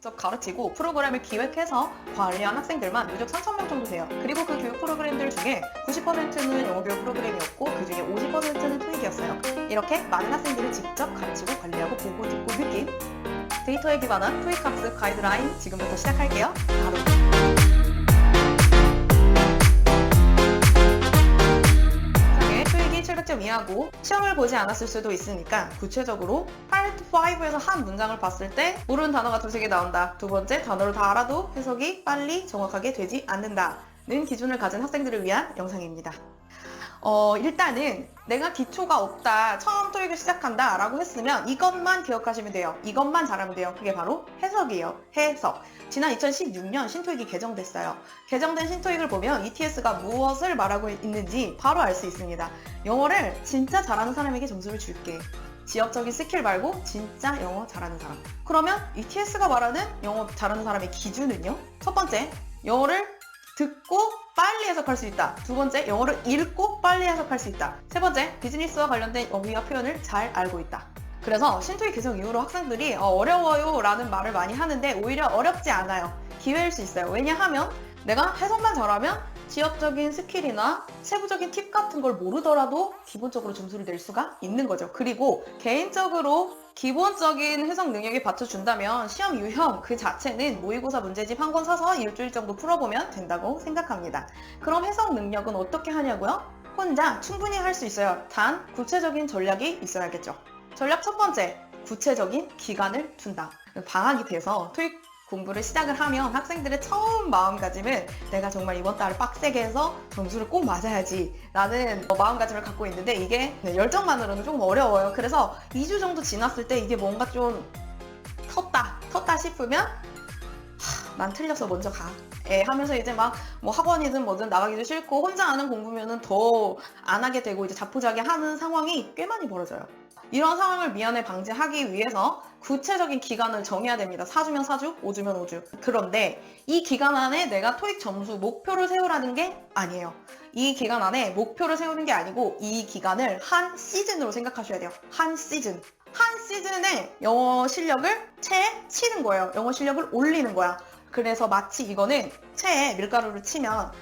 직접 가르치고 프로그램을 기획해서 관리한 학생들만 누적 3,000명 정도 돼요. 그리고 그 교육 프로그램들 중에 90%는 영어 교육 프로그램이었고 그 중에 50%는 토익이었어요. 이렇게 많은 학생들을 직접 가르치고 관리하고 보고 듣고 느낀 데이터에 기반한 토익 학습 가이드라인 지금부터 시작할게요. 바로. 18점 이하고 시험을 보지 않았을 수도 있으니까 구체적으로 파트 5에서 한 문장을 봤을 때 모르는 단어가 두세 개 나온다. 두 번째 단어를 다 알아도 해석이 빨리 정확하게 되지 않는다. 는 기준을 가진 학생들을 위한 영상입니다. 어, 일단은 내가 기초가 없다, 처음 토익을 시작한다 라고 했으면 이것만 기억하시면 돼요. 이것만 잘하면 돼요. 그게 바로 해석이에요. 해석. 지난 2016년 신토익이 개정됐어요. 개정된 신토익을 보면 ETS가 무엇을 말하고 있는지 바로 알 수 있습니다. 영어를 진짜 잘하는 사람에게 점수를 줄게. 지역적인 스킬 말고 진짜 영어 잘하는 사람. 그러면 ETS가 말하는 영어 잘하는 사람의 기준은요? 첫 번째, 영어를 듣고 빨리 해석할 수 있다. 두 번째, 영어를 읽고 빨리 해석할 수 있다. 세 번째, 비즈니스와 관련된 어휘와 표현을 잘 알고 있다. 그래서 신토익 개정 이후로 학생들이 어, 어려워요 라는 말을 많이 하는데 오히려 어렵지 않아요. 기회일 수 있어요. 왜냐하면 내가 해석만 잘하면 지역적인 스킬이나 세부적인 팁 같은 걸 모르더라도 기본적으로 점수를 낼 수가 있는 거죠. 그리고 개인적으로 기본적인 해석 능력이 받쳐준다면 시험 유형 그 자체는 모의고사 문제집 한 권 사서 일주일 정도 풀어보면 된다고 생각합니다. 그럼 해석 능력은 어떻게 하냐고요? 혼자 충분히 할 수 있어요. 단 구체적인 전략이 있어야겠죠. 전략 첫 번째, 구체적인 기간을 둔다. 방학이 돼서 토익 공부를 시작을 하면 학생들의 처음 마음가짐은 내가 정말 이번 달을 빡세게 해서 점수를 꼭 맞아야지 라는 마음가짐을 갖고 있는데 이게 네, 열정만으로는 조금 어려워요. 그래서 2주 정도 지났을 때 이게 뭔가 좀 텄다, 텄다 싶으면 하, 난 틀렸어 먼저 가. 예, 하면서 이제 막 뭐 학원이든 뭐든 나가기도 싫고 혼자 하는 공부면은 더 안 하게 되고 이제 자포자기 하는 상황이 꽤 많이 벌어져요. 이런 상황을 미연에 방지하기 위해서 구체적인 기간을 정해야 됩니다. 4주면 4주, 5주면 5주. 그런데 이 기간 안에 내가 토익 점수 목표를 세우라는 게 아니에요. 이 기간 안에 목표를 세우는 게 아니고 이 기간을 한 시즌으로 생각하셔야 돼요. 한 시즌. 한 시즌에 영어 실력을 채 치는 거예요. 영어 실력을 올리는 거야. 그래서 마치 이거는 체에 밀가루를 치면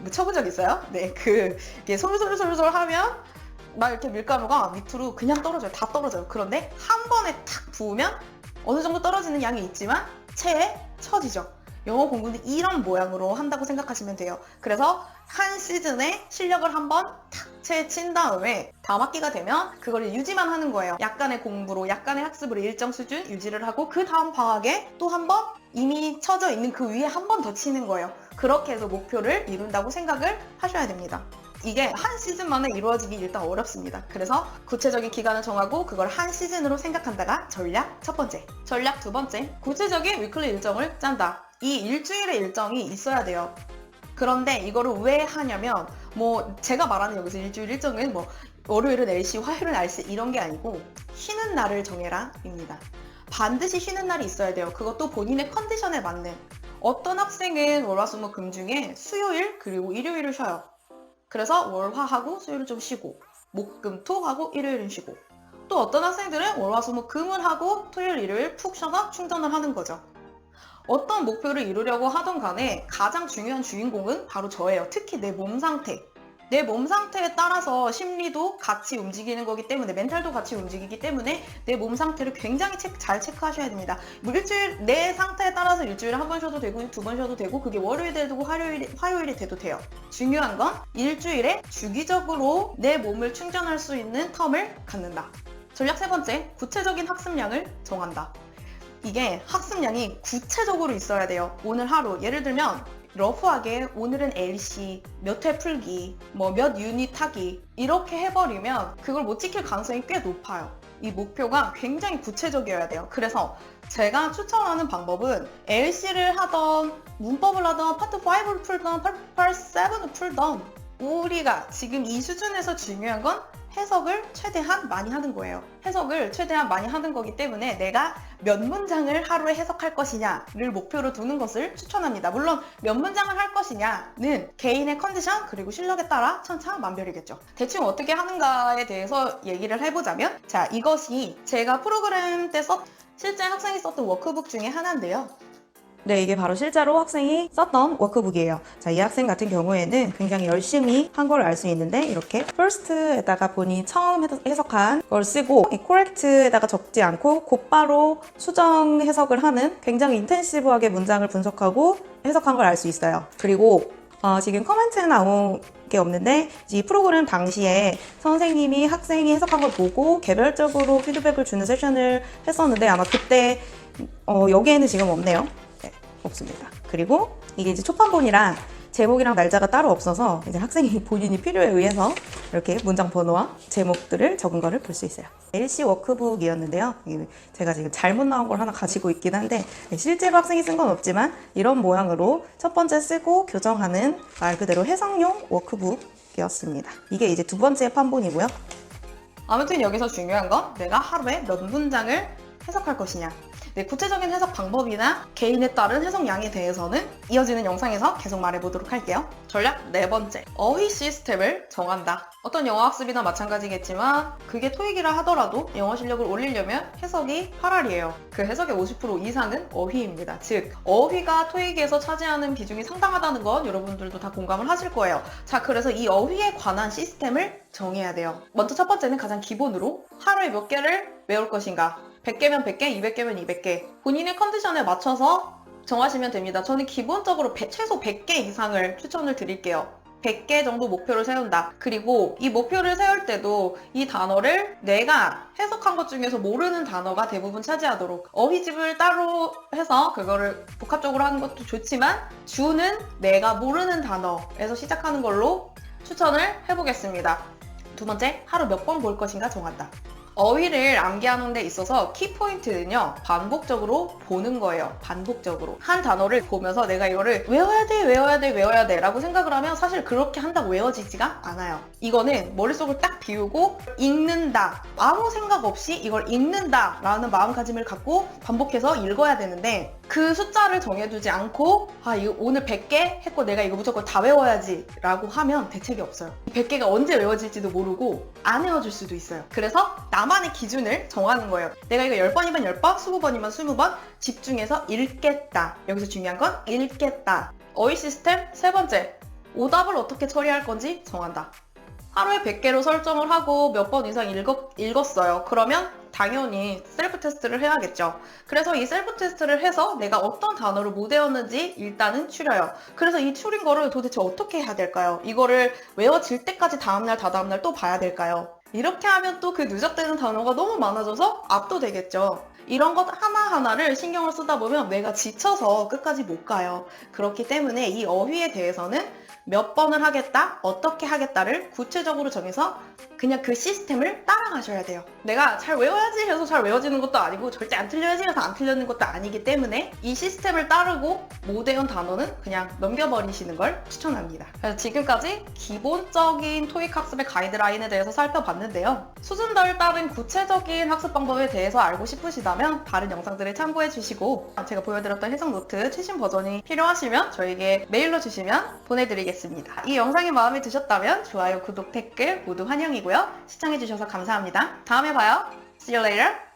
뭐 쳐본 적 있어요? 네, 그 이게 솔솔솔솔 하면 막 이렇게 밀가루가 밑으로 그냥 떨어져요. 다 떨어져요. 그런데 한 번에 탁 부으면 어느 정도 떨어지는 양이 있지만 체에 쳐지죠. 영어 공부는 이런 모양으로 한다고 생각하시면 돼요. 그래서 한 시즌에 실력을 한번 탁 체에 친 다음에 다음 학기가 되면 그걸 유지만 하는 거예요. 약간의 공부로, 약간의 학습으로 일정 수준 유지를 하고 그 다음 방학에 또 한 번 이미 쳐져 있는 그 위에 한 번 더 치는 거예요. 그렇게 해서 목표를 이룬다고 생각을 하셔야 됩니다. 이게 한 시즌 만에 이루어지기 일단 어렵습니다. 그래서 구체적인 기간을 정하고 그걸 한 시즌으로 생각한다가 전략 첫 번째. 전략 두 번째. 구체적인 위클리 일정을 짠다. 이 일주일의 일정이 있어야 돼요. 그런데 이거를 왜 하냐면 뭐 제가 말하는 여기서 일주일 일정은 뭐 월요일은 LC, 화요일은 RC 이런 게 아니고 쉬는 날을 정해라 입니다. 반드시 쉬는 날이 있어야 돼요. 그것도 본인의 컨디션에 맞는. 어떤 학생은 월화수목금 중에 수요일 그리고 일요일을 쉬어요. 그래서 월화하고 수요일은 좀 쉬고 목금토 하고 일요일은 쉬고 또 어떤 학생들은 월화수목 금을 하고 토요일 일요일 푹 쉬어서 충전을 하는 거죠. 어떤 목표를 이루려고 하던 간에 가장 중요한 주인공은 바로 저예요. 특히 내 몸 상태. 내 몸 상태에 따라서 심리도 같이 움직이는 거기 때문에 멘탈도 같이 움직이기 때문에 내 몸 상태를 굉장히 체크, 잘 체크하셔야 됩니다. 뭐 일주일 내 상태에 따라서 일주일에 한 번 쉬어도 되고 두 번 쉬어도 되고 그게 월요일이 되고 화요일이, 화요일이 돼도 돼요. 중요한 건 일주일에 주기적으로 내 몸을 충전할 수 있는 텀을 갖는다. 전략 세 번째, 구체적인 학습량을 정한다. 이게 학습량이 구체적으로 있어야 돼요. 오늘 하루 예를 들면 러프하게 오늘은 LC 몇 회 풀기 뭐 몇 유닛 하기 이렇게 해버리면 그걸 못 지킬 가능성이 꽤 높아요. 이 목표가 굉장히 구체적이어야 돼요. 그래서 제가 추천하는 방법은 LC를 하던 문법을 하던 파트 5를 풀던 파트 7을 풀던 우리가 지금 이 수준에서 중요한 건 해석을 최대한 많이 하는 거예요. 해석을 최대한 많이 하는 거기 때문에 내가 몇 문장을 하루에 해석할 것이냐를 목표로 두는 것을 추천합니다. 물론 몇 문장을 할 것이냐는 개인의 컨디션 그리고 실력에 따라 천차만별이겠죠. 대충 어떻게 하는가에 대해서 얘기를 해보자면 자 이것이 제가 프로그램 때 썼, 실제 학생이 썼던 워크북 중에 하나인데요. 네, 이게 바로 실제로 학생이 썼던 워크북이에요. 자, 이 학생 같은 경우에는 굉장히 열심히 한 걸 알 수 있는데 이렇게 first에다가 본인이 처음 해석- 해석한 걸 쓰고 이 correct에다가 적지 않고 곧바로 수정 해석을 하는 굉장히 인텐시브하게 문장을 분석하고 해석한 걸 알 수 있어요. 그리고 어, 지금 커멘트는 나온 게 없는데 이 프로그램 당시에 선생님이 학생이 해석한 걸 보고 개별적으로 피드백을 주는 세션을 했었는데 아마 그때 어, 여기에는 지금 없네요. 네, 없습니다. 그리고 이게 이제 초판본이랑 제목이랑 날짜가 따로 없어서 이제 학생이 본인이 필요에 의해서 이렇게 문장 번호와 제목들을 적은 거를 볼 수 있어요. LC 워크북이었는데요. 제가 지금 잘못 나온 걸 하나 가지고 있긴 한데 네, 실제로 학생이 쓴 건 없지만 이런 모양으로 첫 번째 쓰고 교정하는 말 그대로 해석용 워크북이었습니다. 이게 이제 두 번째 판본이고요. 아무튼 여기서 중요한 건 내가 하루에 몇 문장을 해석할 것이냐. 네, 구체적인 해석 방법이나 개인에 따른 해석량에 대해서는 이어지는 영상에서 계속 말해보도록 할게요. 전략 네 번째, 어휘 시스템을 정한다. 어떤 영어 학습이나 마찬가지겠지만 그게 토익이라 하더라도 영어 실력을 올리려면 해석이 8알이에요. 그 해석의 50% 이상은 어휘입니다. 즉, 어휘가 토익에서 차지하는 비중이 상당하다는 건 여러분들도 다 공감을 하실 거예요. 자, 그래서 이 어휘에 관한 시스템을 정해야 돼요. 먼저 첫 번째는 가장 기본으로 하루에 몇 개를 외울 것인가. 100개면 100개, 200개면 200개. 본인의 컨디션에 맞춰서 정하시면 됩니다. 저는 기본적으로 배- 최소 100개 이상을 추천을 드릴게요. 100개 정도 목표를 세운다. 그리고 이 목표를 세울 때도 이 단어를 내가 해석한 것 중에서 모르는 단어가 대부분 차지하도록 어휘집을 따로 해서 그거를 복합적으로 하는 것도 좋지만 주는 내가 모르는 단어에서 시작하는 걸로 추천을 해보겠습니다. 두 번째, 하루 몇 번 볼 것인가 정한다. 어휘를 암기하는 데 있어서 키포인트는요, 반복적으로 보는 거예요. 반복적으로. 한 단어를 보면서 내가 이거를 외워야 돼, 외워야 돼, 외워야 돼 라고 생각을 하면 사실 그렇게 한다고 외워지지가 않아요. 이거는 머릿속을 딱 비우고 읽는다. 아무 생각 없이 이걸 읽는다 라는 마음가짐을 갖고 반복해서 읽어야 되는데 그 숫자를 정해두지 않고 아 이거 오늘 100개 했고 내가 이거 무조건 다 외워야지 라고 하면 대책이 없어요. 100개가 언제 외워질지도 모르고 안 외워질 수도 있어요. 그래서 나만의 기준을 정하는 거예요. 내가 이거 10번이면 10번 20번이면 20번 집중해서 읽겠다. 여기서 중요한 건 읽겠다. 어휘 시스템 세 번째. 오답을 어떻게 처리할 건지 정한다 하루에 100개로 설정을 하고 몇 번 이상 읽었, 읽었어요 그러면 당연히 셀프 테스트를 해야겠죠. 그래서 이 셀프 테스트를 해서 내가 어떤 단어를 못 외웠는지 일단은 추려요. 그래서 이 추린 거를 도대체 어떻게 해야 될까요? 이거를 외워질 때까지 다음날, 다다음날 또 봐야 될까요? 이렇게 하면 또 그 누적되는 단어가 너무 많아져서 압도되겠죠. 이런 것 하나하나를 신경을 쓰다 보면 내가 지쳐서 끝까지 못 가요. 그렇기 때문에 이 어휘에 대해서는 몇 번을 하겠다, 어떻게 하겠다를 구체적으로 정해서 그냥 그 시스템을 따라가셔야 돼요. 내가 잘 외워야지 해서 잘 외워지는 것도 아니고 절대 안 틀려야지 해서 안 틀리는 것도 아니기 때문에 이 시스템을 따르고 못 외운 단어는 그냥 넘겨버리시는 걸 추천합니다. 그래서 지금까지 기본적인 토익 학습의 가이드라인에 대해서 살펴봤는데요. 수준별 따른 구체적인 학습 방법에 대해서 알고 싶으시다면 다른 영상들을 참고해 주시고 제가 보여드렸던 해석 노트 최신 버전이 필요하시면 저에게 메일로 주시면 보내 드리겠습니다. 이 영상이 마음에 드셨다면 좋아요, 구독, 댓글 모두 환영이고요. 시청해주셔서 감사합니다. 다음에 봐요. See you later.